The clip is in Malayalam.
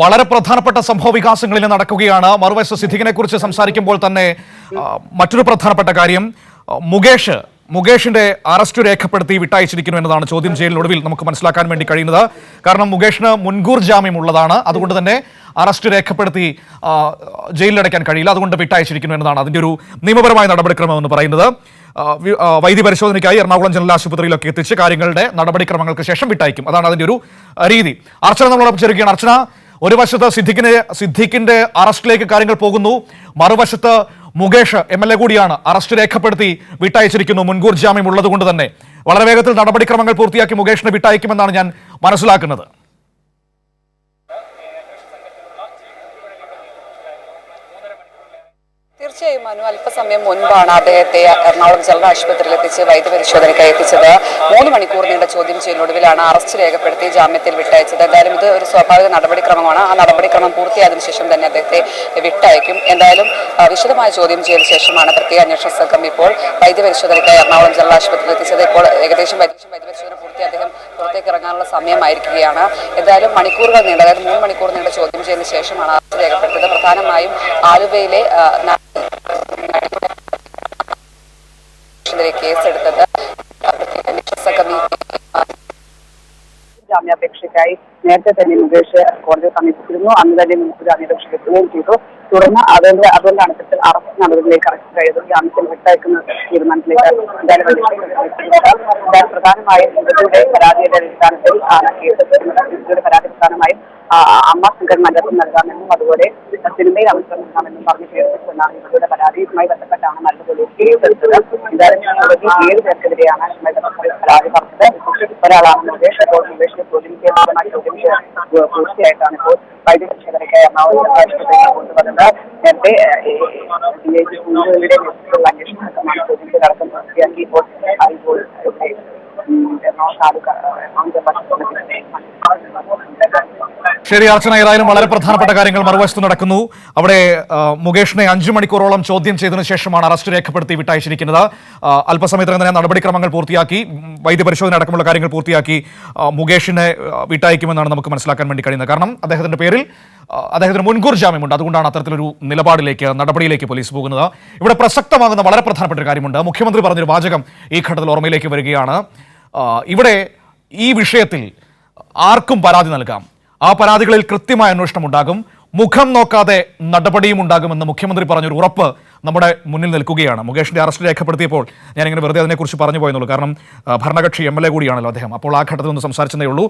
വളരെ പ്രധാനപ്പെട്ട സംഭവ വികാസങ്ങളിൽ നടക്കുകയാണ്. മറുവശ സിദ്ദിഖിനെ കുറിച്ച് സംസാരിക്കുമ്പോൾ തന്നെ മറ്റൊരു പ്രധാനപ്പെട്ട കാര്യം മുകേഷ് മുകേഷിന്റെ അറസ്റ്റ് രേഖപ്പെടുത്തി വിട്ടയച്ചിരിക്കുന്നു എന്നതാണ് ചോദ്യം ചെയ്യലിനൊടുവിൽ നമുക്ക് മനസ്സിലാക്കാൻ വേണ്ടി കഴിയുന്നത്. കാരണം മുകേഷിന് മുൻകൂർ ജാമ്യം ഉള്ളതാണ് അതുകൊണ്ട് തന്നെ അറസ്റ്റ് രേഖപ്പെടുത്തി ജയിലിലടയ്ക്കാൻ കഴിയില്ല. അതുകൊണ്ട് വിട്ടയച്ചിരിക്കുന്നു എന്നതാണ് അതിന്റെ ഒരു നിയമപരമായ നടപടിക്രമം എന്ന് പറയുന്നത്. വൈദ്യ പരിശോധനയ്ക്കായി എറണാകുളം ജനറൽ ആശുപത്രിയിലൊക്കെ എത്തിച്ച് കാര്യങ്ങളുടെ നടപടിക്രമങ്ങൾക്ക് ശേഷം വിട്ടയക്കും. അതാണ് അതിന്റെ ഒരു രീതി. അർച്ചന നമ്മളോടൊപ്പം ചേരുകയാണ്. അർച്ചന ഒരു വശത്ത് സിദ്ദിഖിനെ സിദ്ദിഖിന്റെ അറസ്റ്റിലേക്ക് കാര്യങ്ങൾ പോകുന്നു. മറുവശത്ത് മുകേഷ് എം എൽ എ കൂടിയാണ് അറസ്റ്റ് രേഖപ്പെടുത്തി വിട്ടയച്ചിരിക്കുന്നു. മുൻകൂർ ജാമ്യം ഉള്ളതുകൊണ്ട് തന്നെ. വളരെ വേഗത്തിൽ നടപടിക്രമങ്ങൾ പൂർത്തിയാക്കി മുകേഷിനെ വിട്ടയക്കുമെന്നാണ് ഞാൻ മനസ്സിലാക്കുന്നത്. തീർച്ചയായും മനു അല്പസമയം മുൻപാണ് അദ്ദേഹത്തെ എറണാകുളം ജനറൽ ആശുപത്രിയിൽ എത്തിച്ച് വൈദ്യപരിശോധനയ്ക്ക് എത്തിച്ചത്. മൂന്ന് മണിക്കൂർ നീണ്ട ചോദ്യം ചെയ്യലൊടുവിലാണ് അറസ്റ്റ് രേഖപ്പെടുത്തി ജാമ്യത്തിൽ വിട്ടയച്ചത്. എന്തായാലും ഇത് ഒരു സ്വാഭാവിക നടപടിക്രമമാണ്. ആ നടപടിക്രമം പൂർത്തിയായതിനു ശേഷം തന്നെ അദ്ദേഹത്തെ വിട്ടയക്കും. എന്തായാലും വിശദമായ ചോദ്യം ചെയ്ത ശേഷമാണ് പ്രത്യേക അന്വേഷണ സംഘം ഇപ്പോൾ വൈദ്യപരിശോധനയ്ക്ക് എറണാകുളം ജനറൽ ആശുപത്രിയിൽ എത്തിച്ചത്. ഇപ്പോൾ ഏകദേശം വൈദ്യ വൈദ്യപരിശോധന പൂർത്തി അദ്ദേഹം പുറത്തേക്ക് ഇറങ്ങാനുള്ള സമയമായിരിക്കുകയാണ്. എന്തായാലും മണിക്കൂറുകൾ നീണ്ട അതായത് മൂന്ന് മണിക്കൂർ നീണ്ട ചോദ്യം ചെയ്തതിനു ശേഷമാണ് അറസ്റ്റ് രേഖപ്പെടുത്തിയത്. പ്രധാനമായും ആലുവയിലെ കേസെടുത്തത്. സംഘം ജാമ്യാപേക്ഷയ്ക്കായി നേരത്തെ തന്നെ മുകേഷ് കോടതിയെ സമീപിച്ചിരുന്നു. അന്ന് തന്നെ മുമ്പ് ജാമ്യാപേക്ഷ എത്തുകയും ചെയ്തു. തുടർന്ന് അതുകൊണ്ട് അതുകൊണ്ടാണ് ഇത്തരത്തിൽ അറസ്റ്റ് നടപടിയിലേക്ക് അറസ്റ്റ് കഴിയത് ജാമ്യത്തിൽ വിട്ടയക്കുന്ന തീരുമാനത്തിലേക്ക് പ്രധാനമായും ഇവരുടെ പരാതിയുടെ അടിസ്ഥാനത്തിൽ ആണ് കേസ് ഇവരുടെ പരാതി ആ, അമ്മ സംഘടന അംഗത്വം നൽകാമെന്നും അതുപോലെ സിനിമയിൽ അവസരം നൽകാമെന്നും പറഞ്ഞ് കേസെടുത്തുകൊണ്ടാണ് ഇവരുടെ പരാതിയുമായി ബന്ധപ്പെട്ടാണ് നല്ലതുപോലെ കേസ് കേസെടുത്തത് എന്തായാലും കോടതി ഏഴ് പേർക്കെതിരെയാണ് ഇതുമായി ബന്ധപ്പെട്ട് പരാതി പറഞ്ഞത് ഒരാളാണ് മുകേഷ് അപ്പോൾ മുകേഷിനെ ചോദ്യം ചെയ്തതുമായി ചോദ്യം ചെയ്ത് പൂർത്തിയായിട്ടാണ് ഇപ്പോൾ വൈദ്യപരിശോധനയ്ക്കായി എറണാകുളം ആശുപത്രിയിൽ കൊണ്ടുവന്നത് നേരത്തെ ഡി ഐ ജി കുഞ്ഞുങ്ങളുടെ നേതൃത്വത്തിലുള്ള അന്വേഷണ സംഘമാണ് ചോദ്യം ചെയ്തടക്കം പൂർത്തിയാക്കി ഇപ്പോൾ ആ, ഇപ്പോൾ ഇവിടെ, ഉം, എറണാകുളം താലൂക്ക് ആ, എറണാകുളം ജില്ലാ ആശുപത്രിയിൽ ശരി അർച്ചന ഏതായാലും വളരെ പ്രധാനപ്പെട്ട കാര്യങ്ങൾ മറുവശത്ത് നടക്കുന്നു. അവിടെ മുകേഷിനെ അഞ്ചു മണിക്കൂറോളം ചോദ്യം ചെയ്തതിനു ശേഷമാണ് അറസ്റ്റ് രേഖപ്പെടുത്തി വിട്ടയച്ചിരിക്കുന്നത്. അല്പസമയത്തിനകം തന്നെ നടപടിക്രമങ്ങൾ പൂർത്തിയാക്കി വൈദ്യപരിശോധന അടക്കമുള്ള കാര്യങ്ങൾ പൂർത്തിയാക്കി മുകേഷിനെ വിട്ടയക്കുമെന്നാണ് നമുക്ക് മനസ്സിലാക്കാൻ വേണ്ടി കഴിയുന്നത്. കാരണം അദ്ദേഹത്തിന്റെ പേരിൽ അദ്ദേഹത്തിന് മുൻകൂർ ജാമ്യമുണ്ട്. അതുകൊണ്ടാണ് അത്തരത്തിലൊരു നിലപാടിലേക്ക് നടപടിയിലേക്ക് പോലീസ് പോകുന്നത്. ഇവിടെ പ്രസക്തമാകുന്ന വളരെ പ്രധാനപ്പെട്ട ഒരു കാര്യമുണ്ട്. മുഖ്യമന്ത്രി പറഞ്ഞൊരു വാചകം ഈ ഘട്ടത്തിൽ ഓർമ്മയിലേക്ക് വരികയാണ്. ഇവിടെ ഈ വിഷയത്തിൽ ആർക്കും പരാതി നൽകാം. ആ പരാതികളിൽ കൃത്യമായ അന്വേഷണം ഉണ്ടാകും. മുഖം നോക്കാതെ നടപടിയും ഉണ്ടാകുമെന്ന് മുഖ്യമന്ത്രി പറഞ്ഞൊരു ഉറപ്പ് നമ്മുടെ മുന്നിൽ നിൽക്കുകയാണ്. മുകേഷിന്റെ അറസ്റ്റ് രേഖപ്പെടുത്തിയപ്പോൾ ഞാനിങ്ങനെ വെറുതെ അതിനെക്കുറിച്ച് പറഞ്ഞു പോയെന്നുള്ളൂ. കാരണം ഭരണകക്ഷി എം എൽ എ കൂടിയാണല്ലോ അദ്ദേഹം. അപ്പോൾ ആ ഘട്ടത്തിൽ ഒന്ന് സംസാരിച്ചതേ ഉള്ളൂ.